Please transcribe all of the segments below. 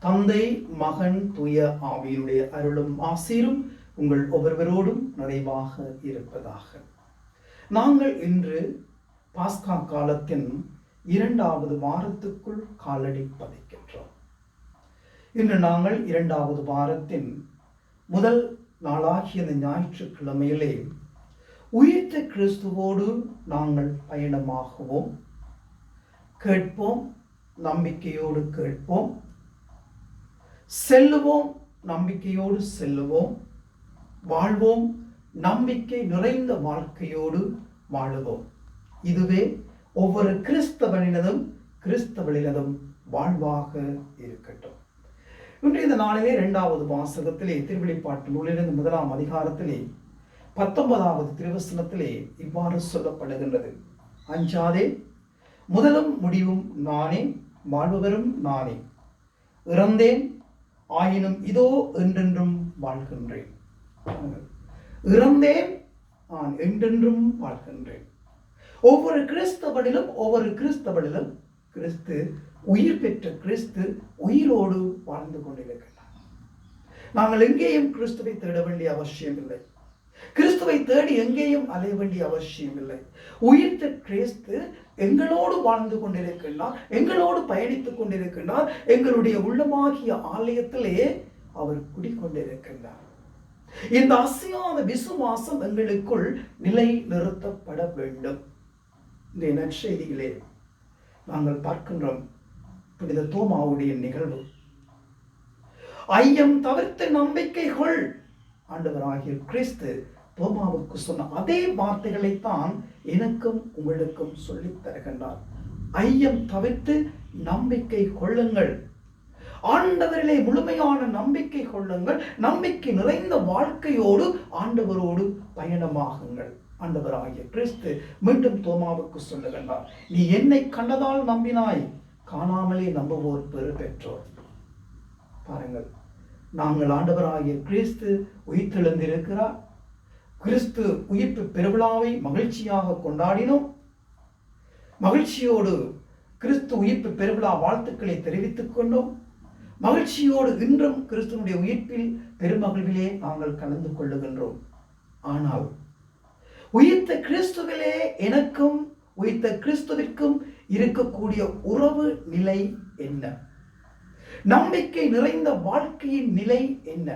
தந்தை மகன் தூய ஆவியுடைய அருளும் ஆசீரும் உங்கள் ஒவ்வொருவரோடும் நிறைவாக இருப்பதாக. நாங்கள் இன்று பாஸ்கா காலத்தின் இரண்டாவது வாரத்துக்குள் காலடி பதிக்கின்றோம். இன்று நாங்கள் இரண்டாவது வாரத்தின் முதல் நாளாகிய இந்த ஞாயிற்றுக்கிழமையிலே உயிர்த்த கிறிஸ்துவோடு நாங்கள் பயணமாகுவோம். கேட்போம் நம்பிக்கையோடு கேட்போம். செல்லுவோம் நம்பிக்கையோடு செல்லுவோம் வாழ்வோம் நம்பிக்கை நிறைந்த வாழ்க்கையோடு வாழுவோம். இதுவே ஒவ்வொரு கிறிஸ்தவனினதும் கிறிஸ்தவனினதும் வாழ்வாக இருக்கட்டும். இன்று இந்த நாளிலே இரண்டாவது வாசகத்திலே திருவெளிப்பாட்டு நூலிலிருந்து முதலாம் அதிகாரத்திலே பத்தொன்பதாவது திருவசனத்திலே இவ்வாறு சொல்லப்படுகின்றது. அஞ்சாதே முதலும் முடிவும் நானே வாழ்பவரும் நானே. இறந்தேன் ஆயினும் இதோ என்றென்றும் வாழ்கின்றேன். இறந்தேன் நான் என்றென்றும் வாழ்கின்றேன். ஒவ்வொரு கிறிஸ்தவனிலும் ஒவ்வொரு கிறிஸ்தவனிலும் கிறிஸ்து உயிர் பெற்ற கிறிஸ்து உயிரோடு வாழ்ந்து கொண்டிருக்கிறார். நாங்கள் எங்கேயும் கிறிஸ்துவை தேட வேண்டிய அவசியம் இல்லை கிறிஸ்துவை தேடி எங்கேயும் அலைய வேண்டிய அவசியம் இல்லை உயிர்த்த கிறிஸ்து எங்களோடு வாழ்ந்து கொண்டிருக்கின்றார் எங்களோடு பயணித்துக் கொண்டிருக்கின்றார் எங்களுடைய உள்ளமாகிய ஆலயத்திலே அவர் குடிக்கொண்டிருக்கின்றார் இந்த அசையாத விசுவாசம் எங்களுக்குள் நிலை நிறுத்தப்பட வேண்டும். இந்த நற்செய்திகளே நாங்கள் பார்க்கின்றோம் புனித தோமாவுடைய நிகழ்வு. ஐயம் தவிர்த்த நம்பிக்கைகள் ஆண்டவராகிய கிறிஸ்து தோமாவுக்கு சொன்ன அதே வார்த்தைகளைத்தான் எனக்கும் உங்களுக்கும் சொல்லித் தருகின்றார். ஐயம் தவிர்த்து நம்பிக்கை கொள்ளுங்கள். ஆண்டவரிலே முழுமையான நம்பிக்கை கொள்ளுங்கள். நம்பிக்கை நிறைந்த வாழ்க்கையோடு ஆண்டவரோடு பயணமாகுங்கள். ஆண்டவராகிய கிறிஸ்து மீண்டும் தோமாவுக்கு சொல்லுகின்றார் நீ என்னை கண்டதால் நம்பினாய் காணாமலே நம்புவோர் பெறு பெற்றோர் பாருங்கள் நாங்கள் ஆண்டவராகிய கிறிஸ்து உயிர்த்தெழுந்திருக்கிறார். கிறிஸ்து உயிர்ப்பு பெருவிழாவை மகிழ்ச்சியாக கொண்டாடினோம். மகிழ்ச்சியோடு கிறிஸ்து உயிர்ப்பு பெருவிழா வாழ்த்துக்களை தெரிவித்துக் கொண்டோம். மகிழ்ச்சியோடு இன்றும் கிறிஸ்துவனுடைய உயிர்ப்பில் பெருமகிழ்விலே நாங்கள் கலந்து கொள்ளுகின்றோம். ஆனால் உயிர்த்த கிறிஸ்துவிலே எனக்கும் உயிர்த்த கிறிஸ்துவிற்கும் இருக்கக்கூடிய உறவு நிலை என்ன? நம்பிக்கை நிறைந்த வாழ்க்கையின் நிலை என்ன?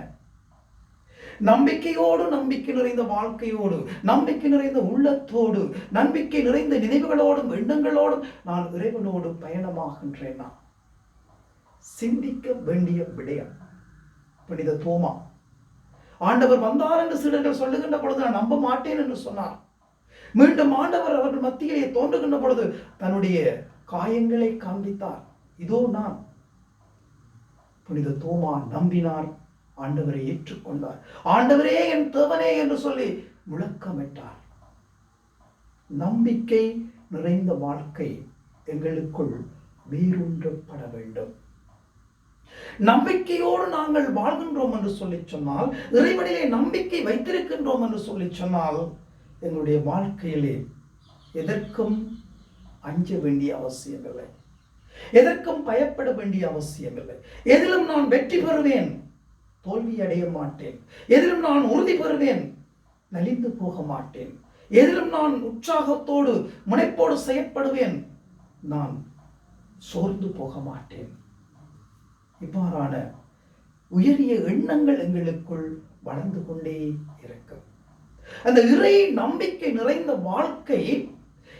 நம்பிக்கையோடு நம்பிக்கை நிறைந்த வாழ்க்கையோடு நம்பிக்கை நிறைந்த உள்ளத்தோடு நம்பிக்கை நிறைந்த நினைவுகளோடும் எண்ணங்களோடும் நான் இறைவனோடு பயணமாகின்றேனா சிந்திக்க வேண்டிய விடயம் புனித தோமா. ஆண்டவர் வந்தார் என்று சீடர்கள் சொல்லுகின்ற பொழுது நான் நம்ப மாட்டேன் என்று சொன்னார். மீண்டும் ஆண்டவர் அவர்கள் மத்தியிலே தோன்றுகின்ற பொழுது தன்னுடைய காயங்களை காண்பித்தார். இதோ நான் புனித தோமா நம்பினார். ஆண்டவரை ஏற்றுக்கொண்டார். ஆண்டவரே என் தேவனே என்று சொல்லி முழக்கமிட்டார். நம்பிக்கை நிறைந்த வாழ்க்கை எங்களுக்குள் வேரூன்றப்பட வேண்டும். நம்பிக்கையோடு நாங்கள் வாழ்கின்றோம் என்று சொல்லி சொன்னால் இறைவனிலே நம்பிக்கை வைத்திருக்கின்றோம் என்று சொல்லி சொன்னால் எங்களுடைய வாழ்க்கையிலே எதற்கும் அஞ்ச வேண்டிய அவசியமில்லை. எதற்கும் பயப்பட வேண்டிய அவசியமில்லை. எதிலும் நான் வெற்றி பெறுவேன் தோல்வி அடைய மாட்டேன். எதிலும் நான் உறுதி பெறுவேன் நலிந்து போக மாட்டேன். எதிலும் நான் உற்சாகத்தோடு முனைப்போடு செயற்படுவேன் நான் சோர்ந்து போக மாட்டேன். இவ்வாறான உயரிய எண்ணங்கள் எங்களுக்குள் வளர்ந்து கொண்டே இருக்கும். அந்த இறை நம்பிக்கை நிறைந்த வாழ்க்கை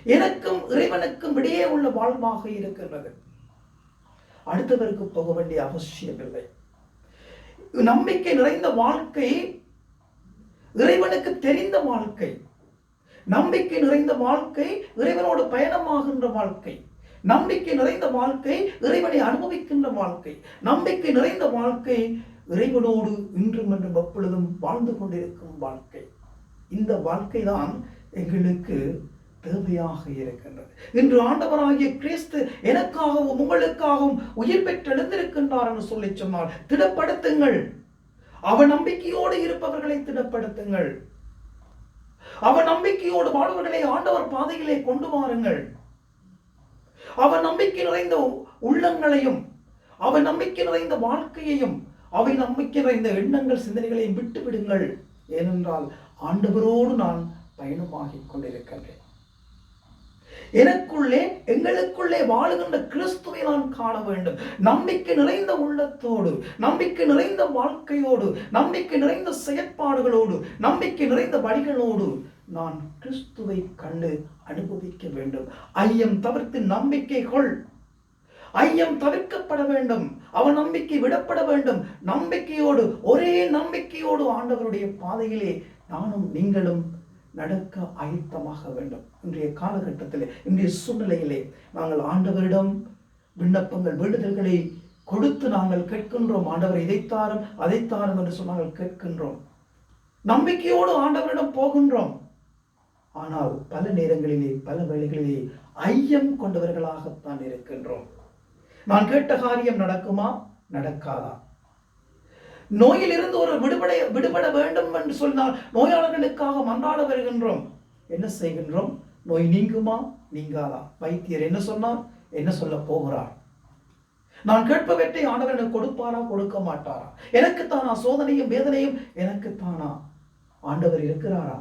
எனக்கும் இறைவனுக்கும் இடையே உள்ள வாழ்வாக இருக்கின்றது. அடுத்தவருக்கு போக வேண்டிய அவசியமில்லை நம்பிக்கை நிறைந்த வாழ்க்கை இறைவனுக்கு தெரிந்த வாழ்க்கை நம்பிக்கை நிறைந்த வாழ்க்கை இறைவனோடு பயணமாகின்ற வாழ்க்கை நம்பிக்கை நிறைந்த வாழ்க்கை இறைவனை அனுபவிக்கின்ற வாழ்க்கை நம்பிக்கை நிறைந்த வாழ்க்கை இறைவனோடு இன்றும் என்றும் எப்பொழுதும் வாழ்ந்து கொண்டிருக்கும் வாழ்க்கை. இந்த வாழ்க்கை தான் எங்களுக்கு தேவையாக இருக்கின்றது. இன்று ஆண்டவராகிய கிறிஸ்து எனக்காகவும் உங்களுக்காகவும் உயிர் பெற்றெழுந்திருக்கின்றார் என்று சொல்லி சொன்னால் திடப்படுத்துங்கள். அவ நம்பிக்கையோடு இருப்பவர்களை திடப்படுத்துங்கள். அவ நம்பிக்கையோடு வாழ்வர்களை ஆண்டவர் பாதையிலே கொண்டு வாருங்கள். அவ நம்பிக்கை நிறைந்த உள்ளங்களையும் அவ நம்பிக்கை நிறைந்த வாழ்க்கையையும் அவை நம்பிக்கை நிறைந்த எண்ணங்கள் சிந்தனைகளையும் விட்டு விடுங்கள் ஏனென்றால் ஆண்டவரோடு நான் பயணமாகிக் கொண்டிருக்கின்றேன். எனக்குள்ளே எங்களுக்குள்ளே வாழுகின்ற கிறிஸ்துவை நான் காண வேண்டும். நம்பிக்கை நிறைந்த உள்ளத்தோடு நம்பிக்கை நிறைந்த வாழ்க்கையோடு நம்பிக்கை நிறைந்த செயற்பாடுகளோடு நம்பிக்கை நிறைந்த வழிகளோடு நான் கிறிஸ்துவை கண்டு அனுபவிக்க வேண்டும். ஐயம் தவிர்த்து நம்பிக்கை கொள் ஐயம் தவிர்க்கப்பட வேண்டும். அவன் நம்பிக்கை விடப்பட வேண்டும். நம்பிக்கையோடு ஒரே நம்பிக்கையோடு ஆண்டவருடைய பாதையிலே நானும் நீங்களும் நடக்க ஆயத்தமாக வேண்டும். இன்றைய காலகட்டத்திலே இன்றைய சூழ்நிலையிலே நாங்கள் ஆண்டவரிடம் விண்ணப்பங்கள் வேண்டுதல்களை கொடுத்து நாங்கள் கேட்கின்றோம். ஆண்டவர் இதைத்தாரும் அதைத்தாரும் என்று சொன்னால் கேட்கின்றோம். நம்பிக்கையோடு ஆண்டவரிடம் போகின்றோம். ஆனால் பல நேரங்களிலே பல வேளைகளிலே ஐயம் கொண்டவர்களாகத்தான் இருக்கின்றோம். நான் கேட்ட காரியம் நடக்குமா? நடக்காதா? நோயிலிருந்து ஒரு விடுபட விடுபட வேண்டும் என்று சொன்னால் நோயாளர்களுக்காக மன்றாட வருகின்றோம். என்ன செய்கின்றோம்? நோய் நீங்குமா? நீங்காதா? வைத்தியர் என்ன சொன்னார்? என்ன சொல்ல போகிறார்? நான் கேட்பவற்றை ஆண்டவர் எனக்கு கொடுப்பாரா? கொடுக்க மாட்டாரா? எனக்கு தானா சோதனையும் வேதனையும்? எனக்கு தானா ஆண்டவர் இருக்கிறாரா?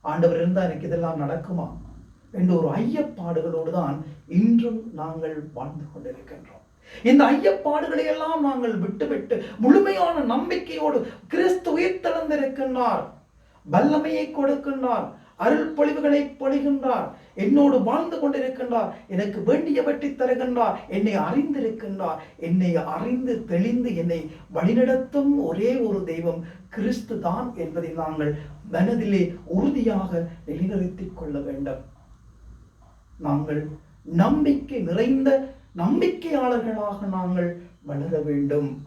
ஆண்டவர் இருந்தால் எனக்கு இதெல்லாம் நடக்குமா? என்ற ஒரு ஐயப்பாடுகளோடு தான் இன்றும் நாங்கள் வாழ்ந்து கொண்டிருக்கின்றோம். இந்த ஐயப்பாடுகளை எல்லாம் நாங்கள் விட்டுவிட்டு முழுமையான நம்பிக்கையோடு கிறிஸ்து உயிர்த்தெழுந்திருக்கின்றார். வல்லமையை கொடுக்கின்றார். அருள் பொழிவுகளை பொழிகின்றார். என்னோடு வாழ்ந்து கொண்டிருக்கின்றார். எனக்கு வேண்டியவற்றை தருகின்றார். என்னை அறிந்திருக்கின்றார். என்னை அறிந்து தெளிந்து என்னை வழிநடத்தும் ஒரே ஒரு தெய்வம் கிறிஸ்து தான் என்பதை நாங்கள் மனதிலே உறுதியாக நிலைநிறுத்திக் கொள்ள வேண்டும். நாங்கள் நம்பிக்கை நிறைந்த நம்பிக்கையாளர்களாக நாங்கள் வளர வேண்டும்.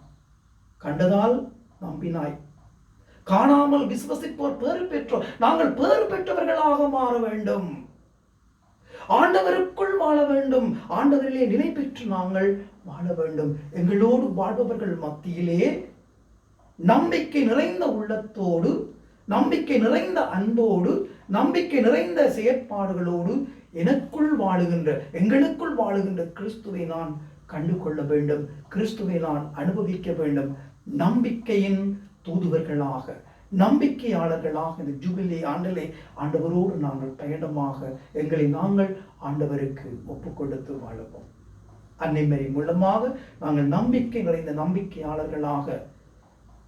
கண்டதால் நம்பினாய். காணாமல் விசுவசிப்போர் பேறு பெற்றோர். நாங்கள் பேறு பெற்றவர்களாக மாற வேண்டும். ஆண்டவருக்குள் வாழ வேண்டும். ஆண்டவரிலே நிலை பெற்று நாங்கள் வாழ வேண்டும். எங்களோடு வாழ்பவர்கள் மத்தியிலே நம்பிக்கை நிறைந்த உள்ளத்தோடு நம்பிக்கை நிறைந்த அன்போடு நம்பிக்கை நிறைந்த செயற்பாடுகளோடு எனக்குள் வாழுகின்ற எங்களுக்குள் வாழுகின்ற கிறிஸ்துவை நான் கண்டு கொள்ள வேண்டும். கிறிஸ்துவை நான் அனுபவிக்க வேண்டும். நம்பிக்கையின் தூதுவர்களாக நம்பிக்கையாளர்களாக இந்த ஜூபிலி ஆண்டலை ஆண்டவரோடு நாங்கள் பயணமாக எங்களை நாங்கள் ஆண்டவருக்கு ஒப்பு கொடுத்து வாழுவோம். அன்னைமரி மூலமாக நாங்கள் நம்பிக்கை நிறைந்த நம்பிக்கையாளர்களாக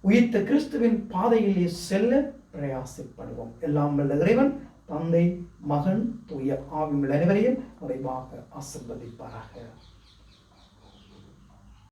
உயிர்த்த கிறிஸ்துவின் பாதையிலே செல்ல பிரயாசப்படுவோம். எல்லாம் வல்ல இறைவன் தந்தை மகன் தூய ஆவிகள் அனைவரையும் குறைவாக ஆசிர்வதிப்பாராக.